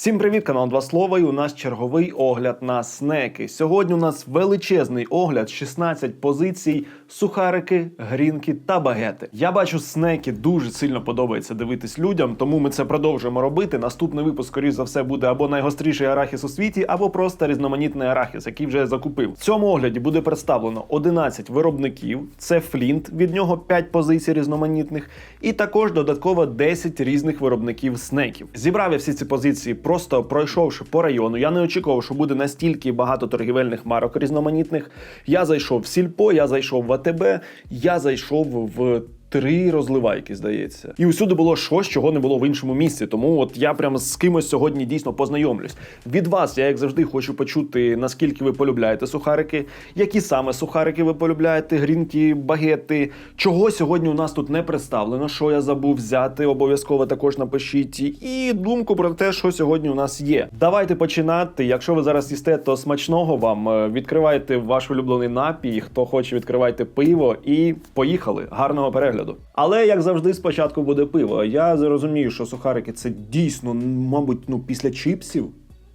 Всім привіт, канал Два Слова. І у нас черговий огляд на снеки. Сьогодні у нас величезний огляд, 16 позицій, сухарики, грінки та багети. Я бачу, снеки дуже сильно подобається дивитись людям, тому ми це продовжуємо робити. Наступний випуск, скоріш за все, буде або найгостріший арахіс у світі, або просто різноманітний арахіс, який вже закупив. В цьому огляді буде представлено 11 виробників. Це Флінт, від нього 5 позицій різноманітних, і також додатково 10 різних виробників снеків. Зібрав я всі ці позиції, просто пройшовши по району. Я не очікував, що буде настільки багато торгівельних марок різноманітних. Я зайшов в сільпо, я зайшов в АТБ, я зайшов в. Три розливайки, здається, і усюди було щось, чого не було в іншому місці. Тому от я прямо з кимось сьогодні дійсно познайомлюсь. Від вас я, як завжди, хочу почути, наскільки ви полюбляєте сухарики, які саме сухарики ви полюбляєте, грінки, багети. Чого сьогодні у нас тут не представлено, що я забув взяти, обов'язково також напишіть. І думку про те, що сьогодні у нас є. Давайте починати. Якщо ви зараз їсте, то смачного вам. Е, Відкривайте ваш улюблений напій. Хто хоче, відкривайте пиво і поїхали. Гарного перегляду. Але як завжди, спочатку буде пиво. Я зрозумію, що сухарики це дійсно, мабуть, ну після чіпсів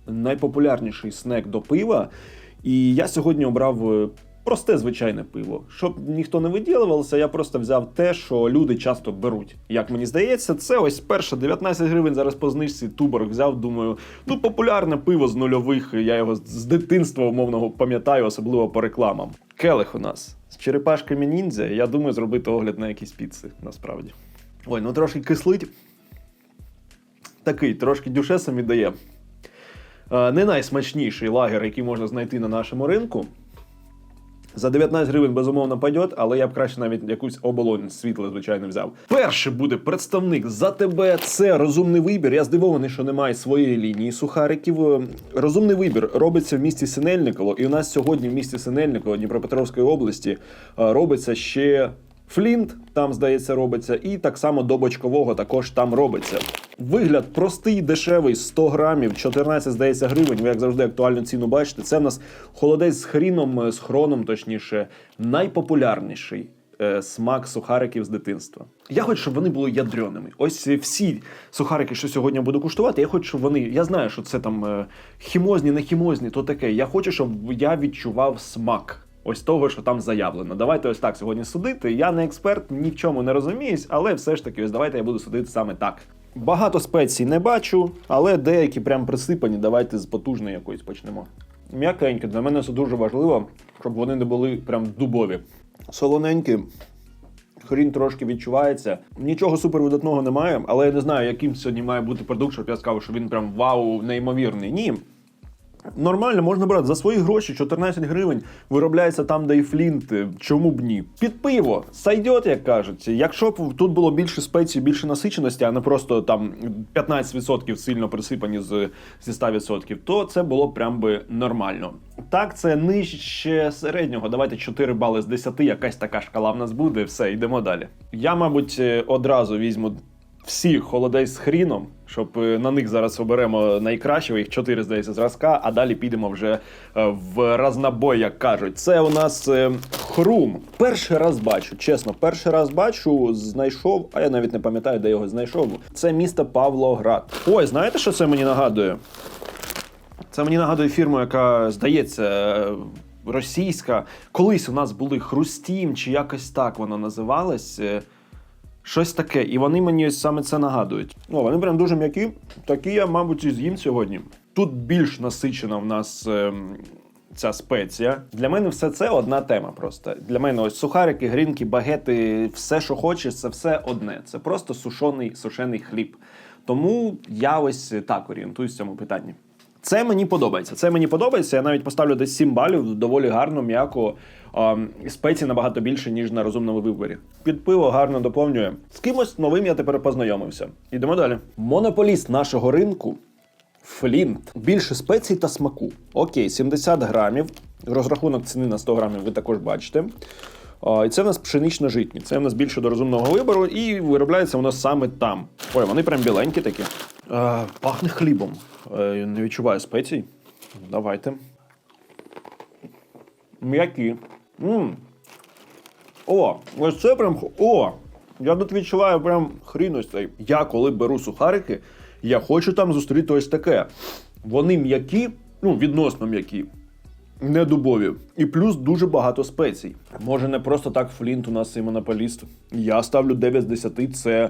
найпопулярніший снек до пива. І я сьогодні обрав е, просте звичайне пиво. Щоб ніхто не виділювався, я просто взяв те, що люди часто беруть. Як мені здається, це ось перше 19 гривень. Зараз по знижці туборг взяв. Думаю, ну популярне пиво з нульових. Я його з дитинства умовного пам'ятаю, особливо по рекламам. Келих у нас черепашками ніндзя. Я думаю, зробити огляд на якісь піци, насправді. Ой, ну трошки кислить. Такий, трошки дюшесом дає. Не найсмачніший лагер, який можна знайти на нашому ринку. За 19 гривень безумовно пойдет, але я б краще навіть якусь оболонь світла, звичайно, взяв. Перший буде представник за тебе. Це розумний вибір. Я здивований, що немає своєї лінії сухариків. Розумний вибір робиться в місті Синельниково, і у нас сьогодні в місті Синельниково Дніпропетровської області е, робиться ще Флінт, там здається, робиться, і так само до бочкового також там робиться. Вигляд простий, дешевий, 100 грамів, 14, здається, гривень. Ви як завжди актуальну ціну бачите. Це в нас холодець з хріном, е, з хроном, точніше, найпопулярніший е, смак сухариків з дитинства. Я хочу, щоб вони були ядреними. Ось всі сухарики, що сьогодні буду куштувати, я хочу, щоб вони. Я знаю, що це там е, хімозні, не хімозні, то таке. Я хочу, щоб я відчував смак. Ось того, що там заявлено. Давайте ось так сьогодні судити. Я не експерт, ні в чому не розуміюсь, але все ж таки, ось давайте я буду судити саме так. Багато спецій не бачу, але деякі прям присипані. Давайте з потужної якоїсь почнемо. М'якенькі, для мене це дуже важливо, щоб вони не були прям дубові. Солоненькі, хрін трошки відчувається. Нічого супервидатного немає, але я не знаю, яким сьогодні має бути продукт, щоб я сказав, що він прям вау, неймовірний. Ні. Нормально, можна брати за свої гроші 14 гривень. Виробляється там, де і флінт. Чому б ні? Під пиво сайдет, як кажуть. Якщо б тут було більше спецій, більше насиченості, а не просто там 15% сильно присипані з, зі 100%, то це було прям би нормально. Так, це нижче середнього. Давайте 4 бали з 10, якась така шкала в нас буде. Все, йдемо далі. Я, мабуть, е, одразу візьму всі холодець з хріном, щоб е, на них зараз оберемо найкращого, їх чотири, здається, зразка, а далі підемо вже е, в разнобой, як кажуть. Це у нас е, хрум. Перший раз бачу, чесно, перший раз бачу, знайшов, а я навіть не пам'ятаю, де його знайшов. Це місто Павлоград. Ой, знаєте, що це мені нагадує? Це мені нагадує фірму, яка здається. Російська, колись у нас були Хрустім, чи якось так воно називалось. Е, Щось таке, і вони мені ось саме це нагадують. О, вони прям дуже м'які. Такі я, мабуть, і з'їм сьогодні. Тут більш насичена в нас ем, ця спеція. Для мене все це одна тема. Просто для мене ось сухарики, грінки, багети, все, що хочеш, це все одне. Це просто сушений, сушений хліб. Тому я ось так орієнтуюсь в цьому питанні. Це мені подобається. Це мені подобається. Я навіть поставлю десь 7 балів, доволі гарно, м'яко. Спецій набагато більше, ніж на розумному виборі. Під пиво гарно доповнює. З кимось новим я тепер познайомився. Ідемо далі. Монополіст нашого ринку Флінт. Більше спецій та смаку. Окей, 70 грамів. Розрахунок ціни на 100 грамів ви також бачите. І це в нас пшенично-житні. Це в нас більше до розумного вибору, і виробляється воно саме там. Ой, вони прям біленькі такі. Е, пахне хлібом. Е, не відчуваю спецій. Давайте. М'які. М. О, ось це прям. О! Я тут відчуваю прям хрін. Я коли беру сухарики, Я хочу там зустріти ось таке. Вони м'які, ну, відносно м'які. Не дубові. І плюс дуже багато спецій. Може, не просто так Флінт у нас і монополіст. Я ставлю 9 з 10. Це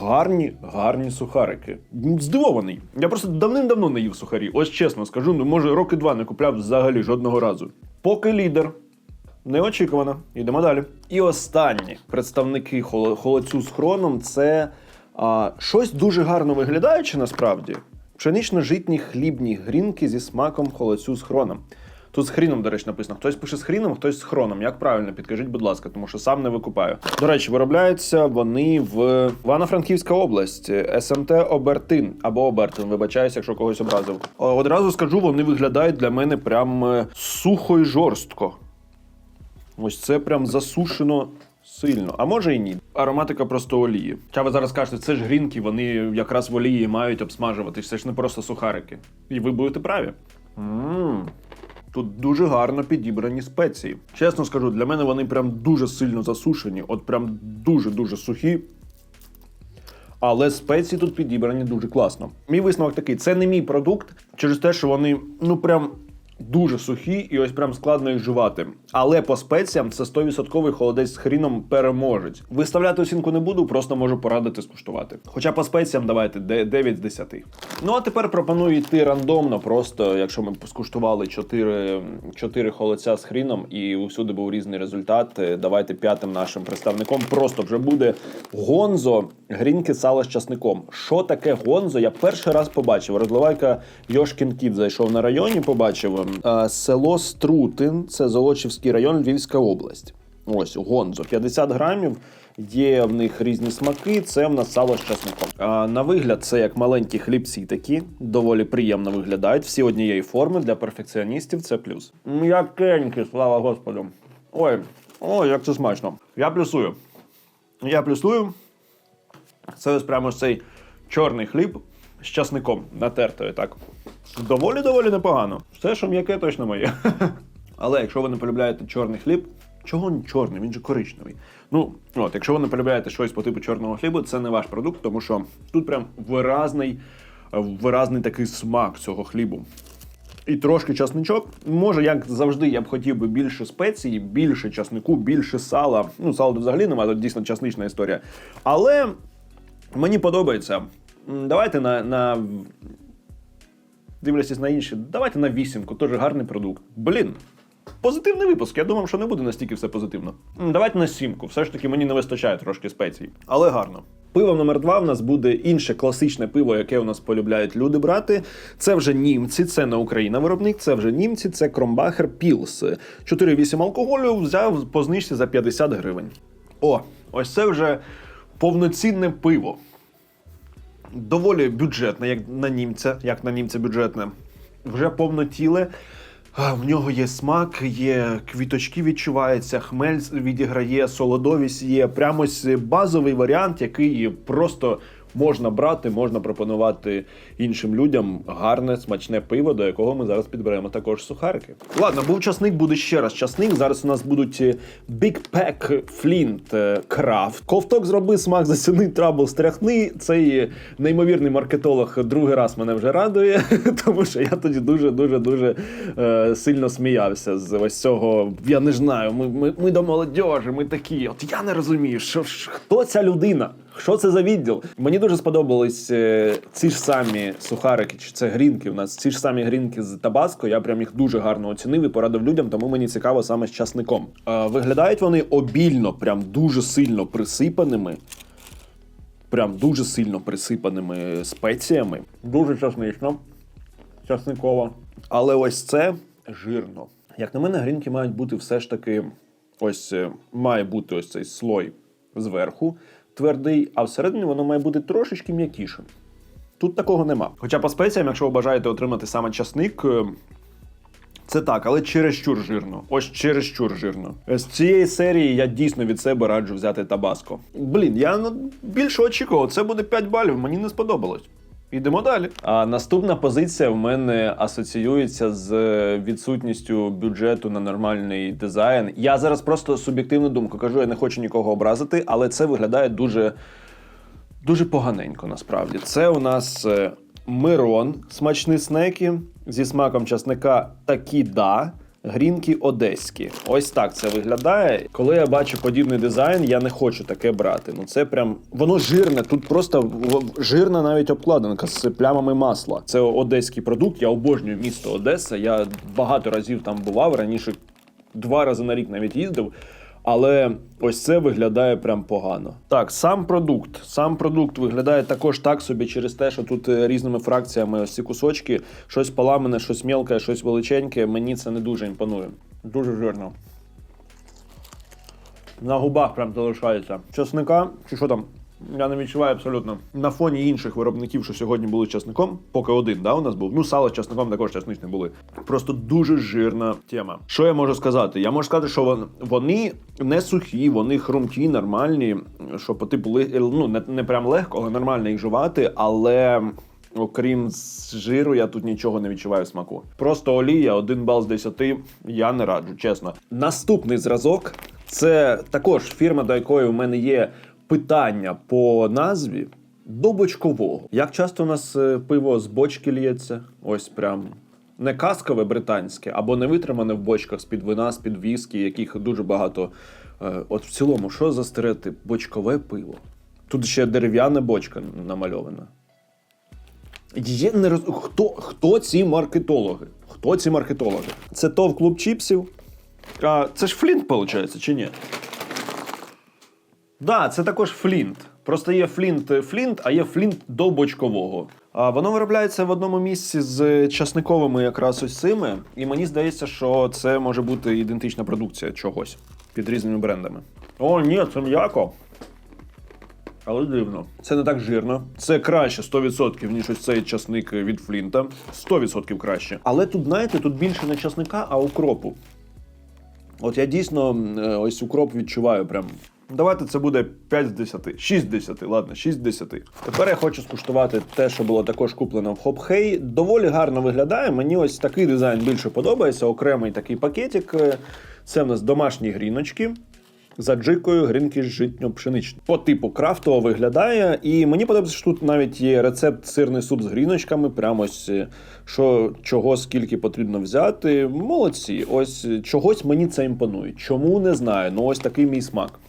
гарні, гарні сухарики. Здивований. Я просто давним-давно не їв сухарі. Ось чесно скажу, ну може роки два не купляв взагалі жодного разу. Поки лідер. Неочікувано. Йдемо далі. І останні представники холо- холодцю з хроном це а, щось дуже гарно виглядаюче насправді. Пшенично-житні хлібні грінки зі смаком холодцю з хроном. Тут з хріном, до речі, написано. Хтось пише з хріном, хтось з хроном. Як правильно, підкажіть, будь ласка, тому що сам не викупаю. До речі, виробляються вони в Івано-Франківська область, СМТ Обертин або Обертин. Вибачаюся, якщо когось образив. Одразу скажу, вони виглядають для мене прям е, сухо і жорстко. Ось це прям засушено сильно. А може і ні. Ароматика просто олії. Ча ви зараз кажете, це ж грінки, вони якраз в олії мають обсмажуватись. Це ж не просто сухарики. І ви будете праві. Мм. Тут дуже гарно підібрані спеції. Чесно скажу, для мене вони прям дуже сильно засушені, от прям дуже-дуже сухі. Але спеції тут підібрані дуже класно. Мій висновок такий: це не мій продукт через те, що вони ну прям дуже сухі і ось прям складно їх жувати. Але по спеціям це 100% холодець з хріном переможець. Виставляти оцінку не буду, просто можу порадити скуштувати. Хоча по спеціям давайте де- 9 з 10. Ну а тепер пропоную йти рандомно, просто якщо ми скуштували 4, 4 холодця з хріном і усюди був різний результат. е, Давайте п'ятим нашим представником просто вже буде гонзо грінки сало з часником. Що таке гонзо? Я перший раз побачив. Розливайка Йошкін Кіт зайшов на районі, побачив. Е, Село Струтин, це Золочівський район, Львівська область. Ось гонзо. 50 грамів. Є в них різні смаки. Це в нас сало з часником. А, на вигляд, це як маленькі хлібці такі, доволі приємно виглядають. Всі однієї форми для перфекціоністів. Це плюс. М'якенькі, слава Господу. Ой, ой, як це смачно. Я плюсую. Я плюсую. Це ось прямо цей чорний хліб з часником натертою, так. Доволі доволі непогано. Все, що м'яке, точно моє. Але якщо ви не полюбляєте чорний хліб, чого він чорний? Він же коричневий. Ну, от, якщо ви не полюбляєте щось по типу чорного хлібу, це не ваш продукт, тому що тут прям виразний, виразний такий смак цього хлібу. І трошки часничок. Може, як завжди, я б хотів би більше спецій, більше часнику, більше сала. Ну, сала взагалі немає, тут дійсно часнична історія. Але мені подобається. Давайте на, на дивлячись на інші, давайте на вісімку, теж гарний продукт. Блін. Позитивний випуск. Я думав, що не буде настільки все позитивно. Давайте на сімку. Все ж таки мені не вистачає трошки спецій. Але гарно. Пиво номер два в нас буде інше класичне пиво, яке у нас полюбляють люди брати. Це вже німці, це не Україна виробник, це вже німці, це Кромбахер Пілс. 4,8 алкоголю взяв по знижці за 50 гривень. О, ось це вже повноцінне пиво доволі бюджетне, як на німця, як на німця бюджетне. Вже повнотіле. В нього є смак, є квіточки відчуваються, хмель відіграє, солодовість є. Прямо базовий варіант, який просто можна брати, можна пропонувати іншим людям гарне, смачне пиво, до якого ми зараз підберемо також сухарики. Ладно, був часник, буде ще раз часник. Зараз у нас будуть е, Big Pack Flint е, Craft. Ковток зроби, смак заціни, трабл стряхни. Цей е, неймовірний маркетолог другий раз мене вже радує, тому що я тоді дуже дуже сильно сміявся з ось цього. Я не знаю. Ми, ми, ми до молодежі, ми такі. От я не розумію, що хто ця людина. Що це за відділ? Мені дуже сподобались е, ці ж самі сухарики, чи це грінки. У нас ці ж самі грінки з Табаско. Я прям їх дуже гарно оцінив і порадив людям, тому мені цікаво саме з часником. Виглядають вони обільно, прям дуже сильно присипаними. Прям дуже сильно присипаними спеціями. Дуже часнично, часниково. Але ось це жирно. Як на мене, грінки мають бути все ж таки. Ось е, має бути ось цей слой зверху твердий, а всередині воно має бути трошечки м'якішим. Тут такого нема. Хоча по спеціям, якщо ви бажаєте отримати саме часник, е, це так, але чересчур жирно. Ось чересчур жирно. З цієї серії я дійсно від себе раджу взяти табаско. Блін, я ну, більше очікував, це буде 5 балів, мені не сподобалось. Йдемо далі. А наступна позиція в мене асоціюється з відсутністю бюджету на нормальний дизайн. Я зараз просто суб'єктивну думку кажу, я не хочу нікого образити, але це виглядає дуже дуже поганенько насправді. Це у нас е, Мирон, смачні снеки зі смаком часника Такіда. Грінки одеські. Ось так це виглядає. Коли я бачу подібний дизайн, я не хочу таке брати. Ну це прям воно жирне. Тут просто жирна навіть обкладинка з плямами масла. Це одеський продукт. Я обожнюю місто Одеса. Я багато разів там бував. Раніше два рази на рік навіть їздив. Але ось це виглядає прям погано. Так, сам продукт. Сам продукт виглядає також так собі через те, що тут е, різними фракціями ось ці кусочки, щось поламане, щось мілке, щось величеньке. Мені це не дуже імпонує. Дуже жирно. На губах прям залишається. Часника, чи що там? Я не відчуваю абсолютно. На фоні інших виробників, що сьогодні були часником, поки один да, у нас був. Ну, сало часником також часничні були. Просто дуже жирна тема. Що я можу сказати? Я можу сказати, що вони не сухі, вони хрумкі, нормальні, що по типу ну, не, не прям легко, але нормально їх жувати, але. Окрім жиру, я тут нічого не відчуваю смаку. Просто олія, один бал з 10, я не раджу, чесно. Наступний зразок це також фірма, до якої у мене є питання по назві до бочкового. Як часто у нас е, пиво з бочки лється? Ось прям. Не каскове британське, або не витримане в бочках з-під вина, з-під віскі, яких дуже багато. Е, От в цілому, що за стереотип? Бочкове пиво. Тут ще дерев'яна бочка намальована. Я не роз... хто, хто ці маркетологи? Хто ці маркетологи? Це ТОВ клуб чіпсів. А, це ж Флінт, виходить, чи ні? Да, це також Флінт. Просто є Флінт е, Флінт, а є Флінт до бочкового. А воно виробляється в одному місці з часниковими якраз ось цими. І мені здається, що це може бути ідентична продукція чогось під різними брендами. О, ні, це м'яко. Але дивно. Це не так жирно. Це краще 100%, ніж ось цей часник від Флінта. 100% краще. Але тут, знаєте, тут більше не часника, а укропу. От я дійсно е, ось укроп відчуваю прям. Давайте це буде 5 з 10. 6 з 10, ладно, 6 з 10. Тепер я хочу скуштувати те, що було також куплено в Хопхей. Доволі гарно виглядає. Мені ось такий дизайн більше подобається. Окремий такий пакетик. Е, Це в нас домашні гріночки. За джикою грінки житньо-пшеничні. По типу крафтово виглядає, і мені подобається, що тут навіть є рецепт сирний суп з гріночками. Прямо ось е, що чого скільки потрібно взяти. Молодці. Ось е, чогось мені це імпонує. Чому не знаю. Ну ось такий мій смак.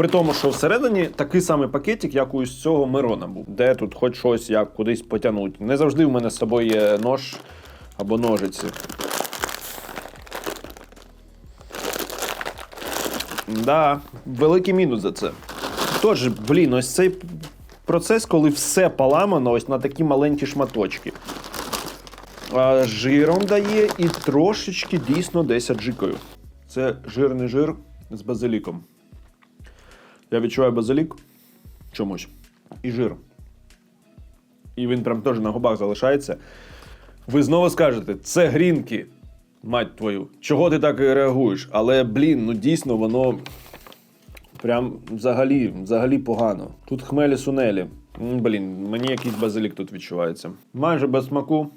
При тому, що всередині такий самий пакетик, як у цього Мирона був, де тут хоч щось як кудись потягнуть. Не завжди в мене з собою є нож або ножиці. Да, великий мінус за це. Тож, блін, ось цей процес, коли все поламано ось на такі маленькі шматочки. А, жиром дає і трошечки дійсно десь аджикою. Це жирний жир з базиліком. Я відчуваю базилік чомусь. І жир. І він прям теж на губах залишається. Ви знову скажете, це грінки, мать твою. Чого ти так реагуєш? Але, блін, ну дійсно воно прям взагалі, взагалі погано. Тут хмелі сунелі. Блін, мені якийсь базилік тут відчувається. Майже без смаку.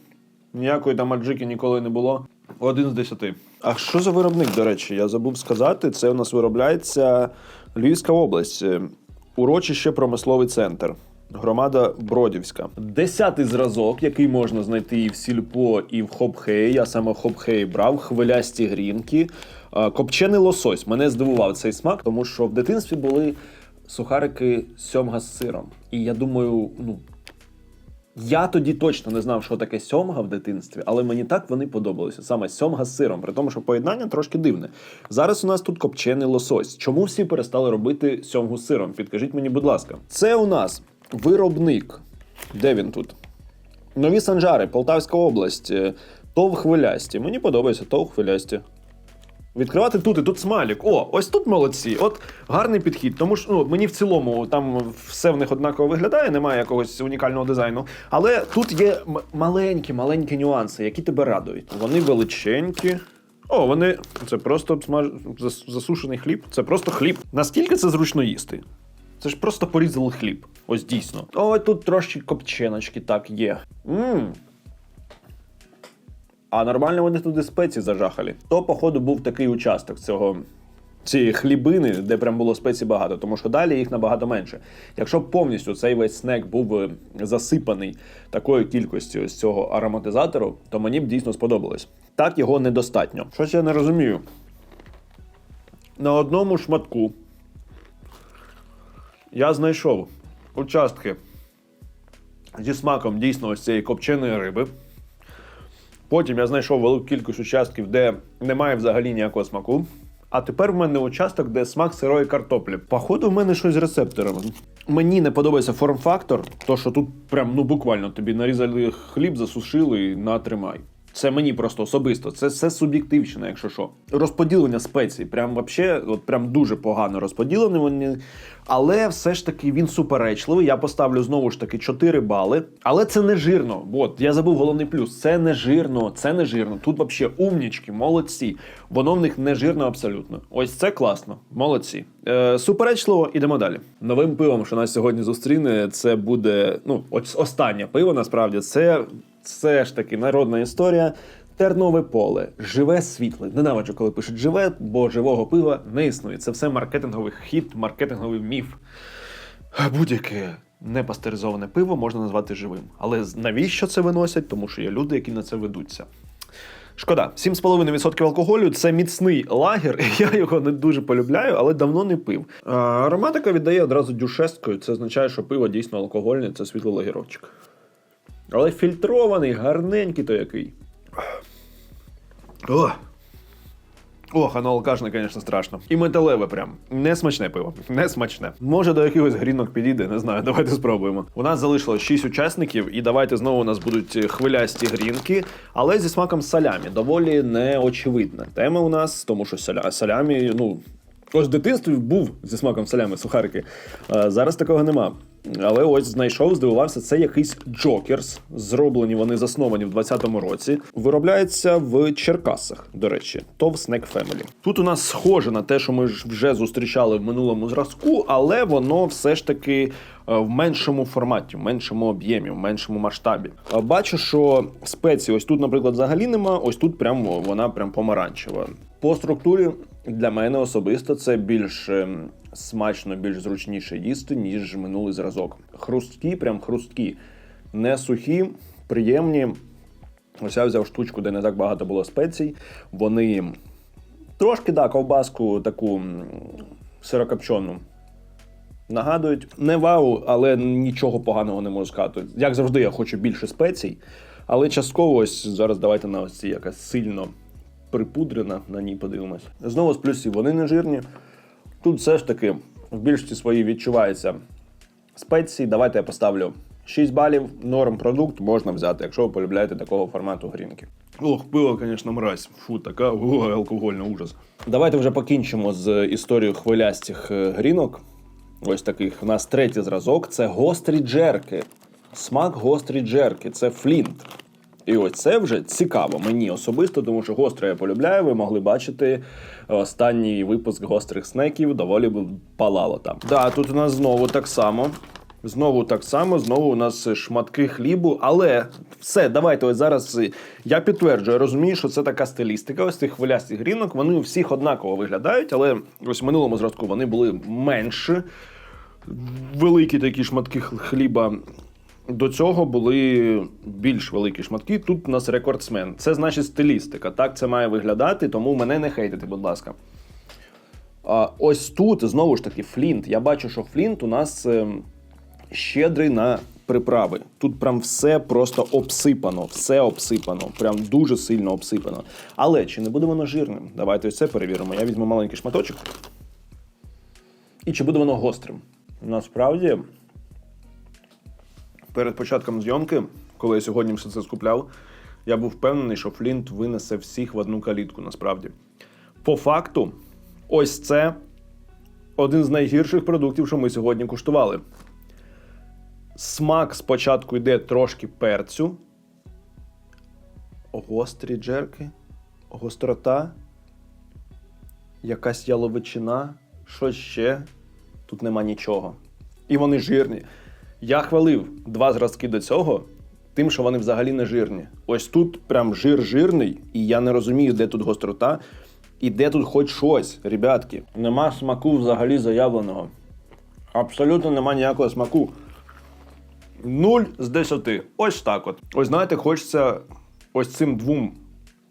Ніякої там аджики ніколи не було. Один з десяти. А що за виробник, до речі? Я забув сказати. Це у нас виробляється Львівська область, урочище промисловий центр. Громада Бродівська. Десятий зразок, який можна знайти і в сільпо, і в хопхей. Я саме в хопхей брав хвилясті грінки. Копчений лосось. Мене здивував цей смак, тому що в дитинстві були сухарики сьомга з сиром. І я думаю, ну. Я тоді точно не знав, що таке сьомга в дитинстві, але мені так вони подобалися. Саме сьомга з сиром, при тому, що поєднання трошки дивне. Зараз у нас тут копчений лосось. Чому всі перестали робити сьомгу з сиром? Підкажіть мені, будь ласка. Це у нас виробник. Де він тут? Нові Санжари, Полтавська область, е, ТОВ хвилясті. Мені подобається ТОВ хвилясті. Відкривати тут і тут смайлік. О, ось тут молодці. От гарний підхід. Тому що ну, мені в цілому там все в них однаково виглядає, немає якогось унікального дизайну. Але тут є м- маленькі, маленькі нюанси, які тебе радують. Вони величенькі. О, вони. Це просто смаж... зас- засушений хліб. Це просто хліб. Наскільки це зручно їсти? Це ж просто порізали хліб. Ось дійсно. О, тут трошки копченочки так є. Мм. А нормально вони туди спеції зажахали. То, походу, був такий участок цього цієї хлібини, де прям було спецій багато, тому що далі їх набагато менше. Якщо б повністю цей весь снек був е, засипаний такою кількістю з цього ароматизатору, то мені б дійсно сподобалось. Так його недостатньо. Щось я не розумію. На одному шматку я знайшов участки зі смаком дійсно ось цієї копченої риби. Потім я знайшов велику кількість участків, де немає взагалі ніякого смаку. А тепер в мене участок, де смак сирої картоплі. Походу, в мене щось з рецепторами. Мені не подобається форм-фактор, то що тут прям ну буквально тобі нарізали хліб, засушили і натримай. Це мені просто особисто. Це все суб'єктивщина, якщо що. Розподілення спецій, прям вообще, от прям дуже погано розподілені вони. Але все ж таки він суперечливий. Я поставлю знову ж таки 4 бали. Але це не жирно. От, я забув головний плюс. Це не жирно, це не жирно. Тут вообще умнічки, молодці. Воно в них не жирно абсолютно. Ось це класно. Молодці. Е, суперечливо, ідемо далі. Новим пивом, що нас сьогодні зустріне, це буде ну, ось останнє пиво, насправді, це все ж таки народна історія. Тернове поле, живе світле. Ненавиджу, коли пишуть живе, бо живого пива не існує. Це все маркетинговий хід, маркетинговий міф. Будь-яке непастеризоване пиво можна назвати живим. Але навіщо це виносять? Тому що є люди, які на це ведуться. Шкода, 7,5% алкоголю це міцний лагер. Я його не дуже полюбляю, але давно не пив. Ароматика віддає одразу дюшесткою. Це означає, що пиво дійсно алкогольне, це світлий лагерочок. Але фільтрований, гарненький то який. О! Ох, оно алкашне, звісно, страшно. І металеве прям. Не смачне пиво. Не смачне. Може до якихось грінок підійде, не знаю. Давайте спробуємо. У нас залишилось 6 учасників, і давайте знову у нас будуть хвилясті грінки, але зі смаком салямі. Доволі неочевидна тема у нас, тому що саля... салямі, ну. Ось в дитинстві був зі смаком салями сухарики. А зараз такого нема. Але ось знайшов, здивувався, це якийсь Джокерс. Зроблені вони засновані в 20-му році. Виробляється в Черкасах, до речі, то в Snack Family. Тут у нас схоже на те, що ми ж вже зустрічали в минулому зразку, але воно все ж таки е, в меншому форматі, в меншому об'ємі, в меншому масштабі. Е, Бачу, що спеції ось тут, наприклад, взагалі нема. Ось тут прям вона прям помаранчева. По структурі для мене особисто це більш ем, смачно, більш зручніше їсти, ніж минулий зразок. Хрусткі, прям хрусткі, не сухі, приємні. Ось я взяв штучку, де не так багато було спецій. Вони трошки, да, ковбаску таку сирокопчену нагадують. Не вау, але нічого поганого не можу сказати. Як завжди, я хочу більше спецій, але частково ось зараз давайте на ось ці якась сильно припудрена, на ній подивимось. Знову з плюсів, вони не жирні. Тут все ж таки в більшості своїй відчувається спеції. Давайте я поставлю 6 балів. Норм продукт можна взяти, якщо ви полюбляєте такого формату грінки. Ох, пиво, звісно, мразь. Фу, така о, алкогольний ужас. Давайте вже покінчимо з історією хвилястих е, грінок. Ось таких. У нас третій зразок це гострі джерки. Смак гострі джерки. Це флінт. І ось це вже цікаво мені особисто, тому що гостре я полюбляю. Ви могли бачити останній випуск гострих снеків, доволі б палало там. Да, тут у нас знову так само. Знову так само, знову у нас шматки хлібу, але все, давайте ось зараз е, я підтверджую, я розумію, що це така стилістика. Ось цих хвилястих грінок. Вони у всіх однаково виглядають, але ось в минулому зразку вони були менші, великі такі шматки хліба. До цього були більш великі шматки. Тут у нас рекордсмен. Це значить стилістика. Так це має виглядати, тому мене не хейтите, будь ласка. А ось тут знову ж таки флінт. Я бачу, що флінт у нас ем, щедрий на приправи. Тут прям все просто обсипано, все обсипано, прям дуже сильно обсипано. Але чи не буде воно жирним? Давайте ось це перевіримо. Я візьму маленький шматочок. І чи буде воно гострим? Насправді, перед початком зйомки, коли я сьогодні все це скупляв, я був впевнений, що Флінт винесе всіх в одну калітку, насправді. По факту, ось це один з найгірших продуктів, що ми сьогодні куштували. Смак спочатку йде трошки перцю. Гострі джерки, гострота, якась яловичина, що ще. Тут нема нічого. І вони жирні. Я хвалив два зразки до цього, тим, що вони взагалі не жирні. Ось тут прям жир жирний, і я не розумію, де тут гострота. Іде тут хоч щось, ребятки. Нема смаку взагалі заявленого. Абсолютно нема ніякого смаку. Нуль з 10. Ось так от. Ось знаєте, хочеться ось цим двом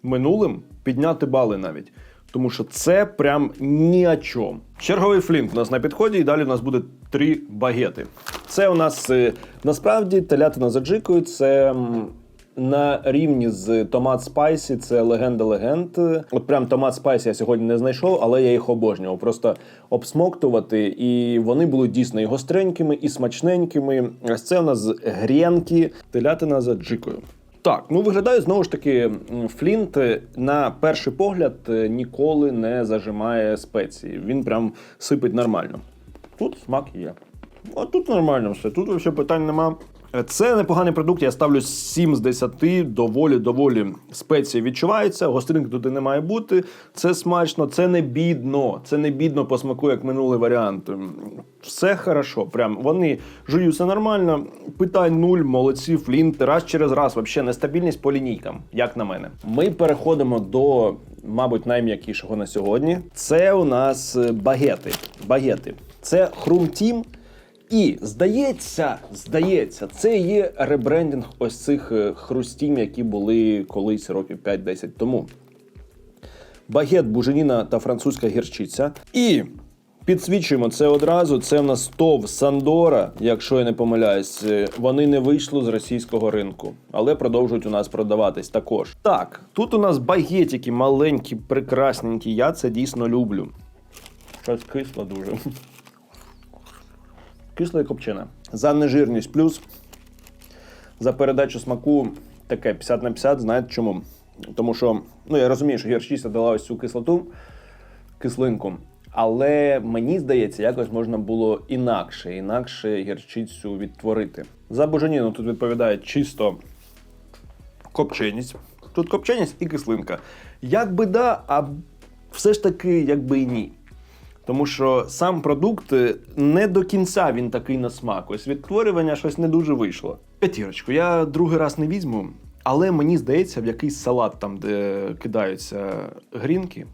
минулим підняти бали навіть. Тому що це прям ні о чому. Черговий флінт у нас на підході, і далі у нас буде три багети. Це у нас е, насправді телятина з аджикою, це на рівні з томат спайсі, це легенда легенд. От прям томат спайсі я сьогодні не знайшов, але я їх обожнював. Просто обсмоктувати, і вони були дійсно і гостренькими, і смачненькими. Це у нас гренки, телятина з аджикою. Так, ну виглядає знову ж таки, Флінт на перший погляд е, ніколи не зажимає спеції. Він прям сипить нормально. Тут смак є. А тут нормально все, тут взагалі питань нема. Це непоганий продукт, я ставлю 7 з 10, доволі доволі спеції відчуваються, гостринки туди не має бути. Це смачно, це не бідно, це не бідно по смаку, як минулий варіант. Все хорошо, прям вони жуються нормально. Питань нуль, молодці, флінт, раз через раз, взагалі нестабільність по лінійкам, як на мене. Ми переходимо до, мабуть, найм'якішого на сьогодні. Це у нас е, багети. Багети. Це хрумтім. І здається, здається, це є ребрендинг ось цих е, хрустім, які були колись років 5-10 тому. Багет, буженіна та французька гірчиця. І підсвічуємо це одразу. Це в нас ТОВ Сандора, якщо я не помиляюсь. Е, Вони не вийшли з російського ринку, але продовжують у нас продаватись також. Так, тут у нас багетики маленькі, прекрасненькі. Я це дійсно люблю. Щось кисло дуже. Кисло і копчене. За нежирність плюс. За передачу смаку таке 50 на 50. Знаєте чому? Тому що, ну я розумію, що гірчиця дала ось цю кислоту, кислинку. Але мені здається, якось можна було інакше, інакше гірчицю відтворити. За буженіну тут відповідає чисто копченість. Тут копченість і кислинка. Як би да, а все ж таки, якби і ні. Тому що сам продукт е, не до кінця він такий на смак. Ось відтворювання щось не дуже вийшло. П'ятірочку, я другий раз не візьму, але мені здається, в якийсь салат, там, де кидаються грінки,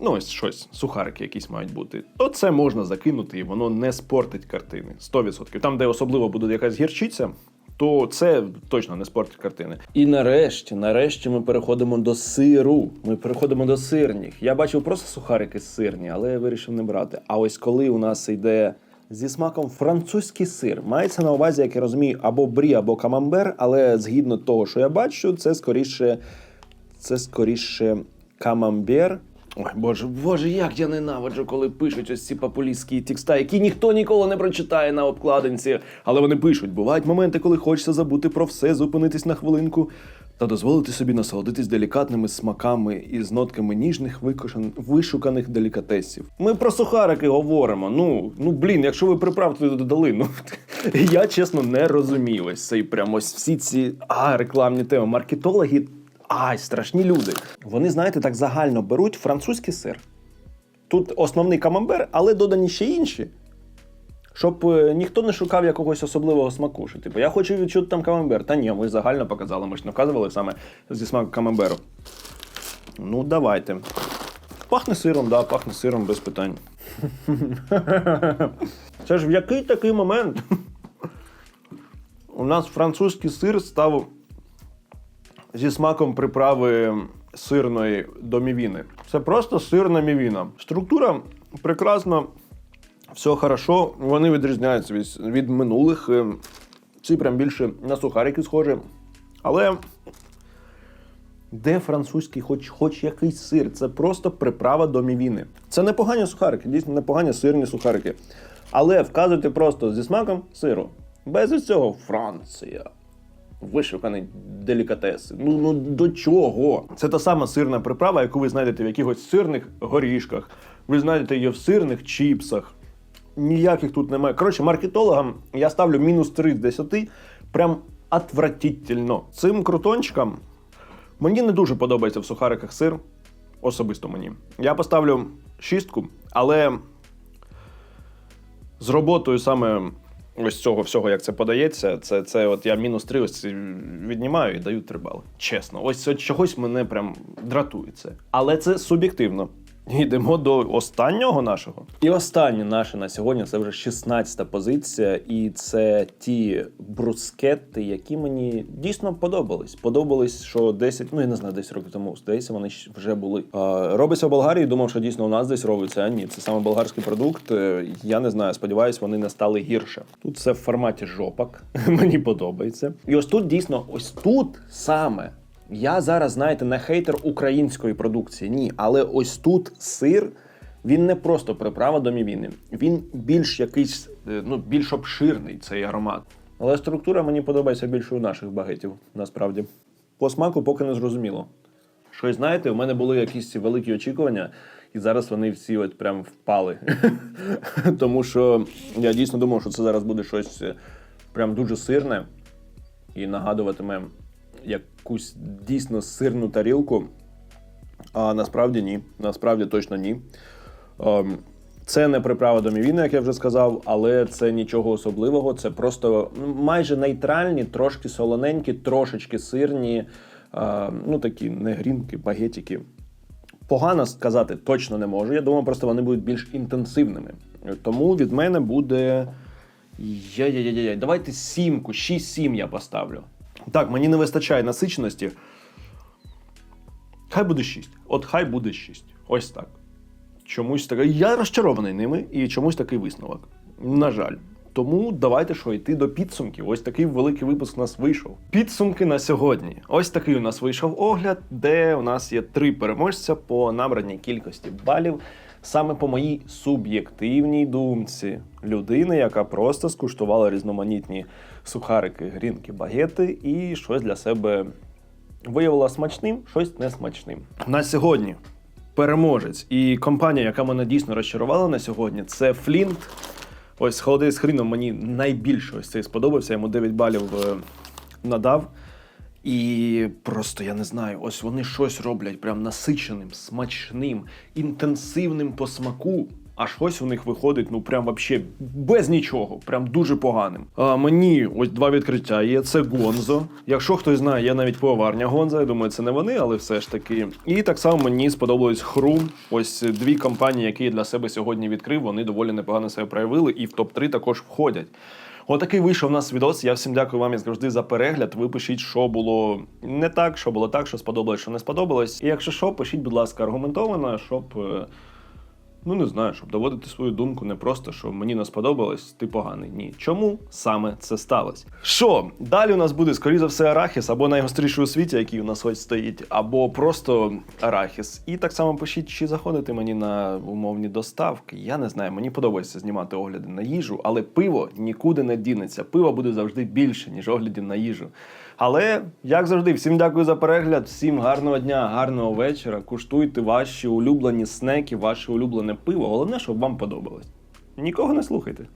ну ось щось, сухарики якісь мають бути, то це можна закинути, і воно не спортить картини. 100%. Там, де особливо буде якась гірчиця, то це точно не спортить картини. І нарешті, нарешті ми переходимо до сиру. Ми переходимо до сирніх. Я бачив просто сухарики сирні, але я вирішив не брати. А ось коли у нас йде зі смаком французький сир, мається на увазі, як я розумію, або брі, або камамбер, але згідно того, що я бачу, це скоріше, це скоріше камамбер. Ой, боже, боже, як я ненавиджу, коли пишуть ось ці популістські текста, які ніхто ніколи не прочитає на обкладинці. Але вони пишуть: бувають моменти, коли хочеться забути про все, зупинитись на хвилинку та дозволити собі насолодитись делікатними смаками і з нотками ніжних викошен... вишуканих делікатесів. Ми про сухарики говоримо. Ну, ну блін, якщо ви приправ додали, ну я чесно не розумію ось цей прям ось всі ці а, рекламні теми. Маркетологи Ай, страшні люди. Вони, знаєте, так загально беруть французький сир. Тут основний камамбер, але додані ще інші. Щоб е, ніхто не шукав якогось особливого смаку. Що, типу, я хочу відчути там камамбер. Та ні, ми загально показали, ми ж не вказували саме зі смаку камамберу. Ну, давайте. Пахне сиром, да, пахне сиром без питань. Це ж в який такий момент? У нас французький сир став зі смаком приправи сирної до мівіни. Це просто сирна мівіна. Структура прекрасна, все хорошо. Вони відрізняються від, від минулих. Е, Ці прям більше на сухарики схожі. Але де французький, хоч, хоч якийсь сир? Це просто приправа до мівіни. Це непогані сухарики, дійсно непогані сирні сухарики. Але вказуйте просто зі смаком сиру. Без цього Франція вишуканий делікатес. Ну ну до чого? Це та сама сирна приправа, яку ви знайдете в якихось сирних горішках. Ви знайдете її в сирних чіпсах. Ніяких тут немає. Коротше, маркетологам я ставлю мінус 3 з 10. Прям отвратительно. Цим крутончикам мені не дуже подобається в сухариках сир. Особисто мені. Я поставлю шістку, але з роботою саме ось цього всього, як це подається, це, це от я мінус три ось віднімаю і даю три бали. Чесно, ось от чогось мене прям дратує це. Але це суб'єктивно. Йдемо до останнього нашого. І останнє наше на сьогодні це вже 16-та позиція, і це ті брускетти, які мені дійсно подобались. Подобались, що 10, ну я не знаю, 10 років тому, здається, вони вже були. А, робиться в Болгарії, думав, що дійсно у нас десь робиться. А ні, це саме болгарський продукт. Е, Я не знаю, сподіваюсь, вони не стали гірше. Тут все в форматі жопак. мені подобається. І ось тут дійсно, ось тут саме. Я зараз, знаєте, не хейтер української продукції, ні. Але ось тут сир, він не просто приправа до мівіни. Він більш якийсь, е, ну, більш обширний цей аромат. Але структура мені подобається більше у наших багетів, насправді. По смаку поки не зрозуміло. Щось знаєте, у мене були якісь великі очікування, і зараз вони всі от прям впали. Тому що я дійсно думав, що це зараз буде щось е, прям дуже сирне і нагадуватиме якусь дійсно сирну тарілку. А насправді ні. Насправді точно ні. Ем, Це не приправа до мівіни, як я вже сказав, але це нічого особливого. Це просто ну, майже нейтральні, трошки солоненькі, трошечки сирні, е, ну такі не грінки, багетики. Погано сказати точно не можу. Я думаю, просто вони будуть більш інтенсивними. Тому від мене буде. Яй-яй-яй-яй. Давайте сімку, 6-7 я поставлю. Так, мені не вистачає насиченості. Хай буде 6. От хай буде 6. Ось так. Чомусь таке. Я розчарований ними і чомусь такий висновок. На жаль. Тому давайте що йти до підсумків. Ось такий великий випуск у нас вийшов. Підсумки на сьогодні. Ось такий у нас вийшов огляд, де у нас є три переможця по набраній кількості балів. Саме по моїй суб'єктивній думці людини, яка просто скуштувала різноманітні сухарики, грінки, багети і щось для себе виявила смачним, щось несмачним. На сьогодні переможець і компанія, яка мене дійсно розчарувала на сьогодні, це Flint. Ось холодець з хріном мені найбільше ось цей сподобався. Йому 9 балів е, надав. І просто я не знаю, ось вони щось роблять прям насиченим, смачним, інтенсивним по смаку. А щось у них виходить, ну прям вообще без нічого, прям дуже поганим. А мені ось два відкриття є. Це Гонзо. Якщо хтось знає, я навіть пивоварня Гонзо. Я думаю, це не вони, але все ж таки. І так само мені сподобалось Хрум. Ось дві компанії, які я для себе сьогодні відкрив. Вони доволі непогано себе проявили, і в топ 3 також входять. Отакий вийшов у нас відос. Я всім дякую вам як завжди за перегляд. Ви пишіть, що було не так, що було так, що сподобалось, що не сподобалось. І якщо що, пишіть, будь ласка, аргументовано, щоб. Ну, не знаю, щоб доводити свою думку не просто, що мені не сподобалось, ти поганий. Ні. Чому саме це сталося? Що? Далі у нас буде, скоріше за все, арахіс, або найгостріший у світі, який у нас ось стоїть, або просто арахіс. І так само пишіть, чи заходити мені на умовні доставки. Я не знаю, мені подобається знімати огляди на їжу, але пиво нікуди не дінеться. Пиво буде завжди більше, ніж оглядів на їжу. Але, як завжди, всім дякую за перегляд, всім гарного дня, гарного вечора. Куштуйте ваші улюблені снеки, ваше улюблене пиво. Головне, щоб вам подобалось. Нікого не слухайте.